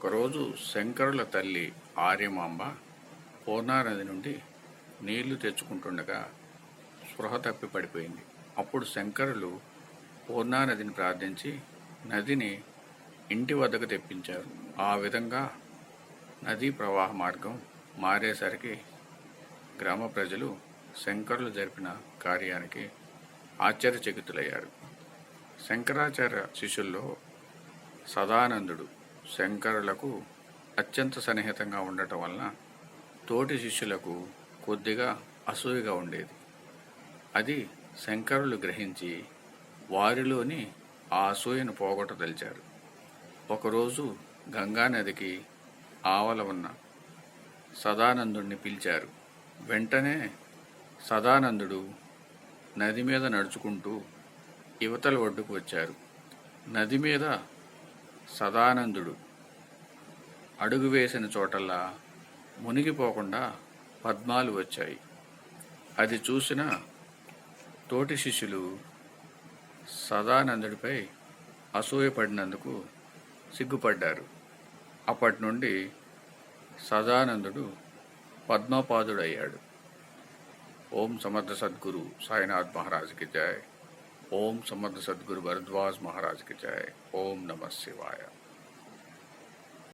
ఒకరోజు శంకరుల తల్లి ఆర్యమాంబ పూర్ణానది నుండి నీళ్ళు తెచ్చుకుంటుండగా స్పృహ తప్పి పడిపోయింది. అప్పుడు శంకరులు పూర్ణానదిని ప్రార్థించి నదిని ఇంటి వద్దకు తెప్పించారు. ఆ విధంగా నదీ ప్రవాహ మార్గం మారేసరికి గ్రామ ప్రజలు శంకరులు జరిపిన కార్యానికి ఆశ్చర్యచకితులయ్యారు. శంకరాచార్య శిష్యుల్లో సదానందుడు శంకరులకు అత్యంత సన్నిహితంగా ఉండటం వలన తోటి శిష్యులకు కొద్దిగా అసూయగా ఉండేది. అది శంకరులు గ్రహించి వారిలోని ఆ అసూయను పోగొట్టదలిచారు ఒకరోజు గంగానదికి ఆవల ఉన్న సదానందుణ్ణి పిలిచారు. వెంటనే సదానందుడు నది మీద నడుచుకుంటూ యువతల ఒడ్డుకు వచ్చారు. నది మీద సదానందుడు. అడుగు వేసిన చోటల్లా మునిగిపోకుండా పద్మాలు వచ్చాయి. అది చూసిన తోటి శిష్యులు సదానందుడిపై అసూయపడినందుకు సిగ్గుపడ్డారు. అప్పటి నుండి సదానందుడు పద్మపాదుడయ్యాడు. ఓం సమర్థ సద్గురు సాయినాథ్ మహారాజ్కి జై ఓం సమర్థ సద్గురు భరద్వాజ్ మహారాజ్కి జై ఓం నమ శివాయ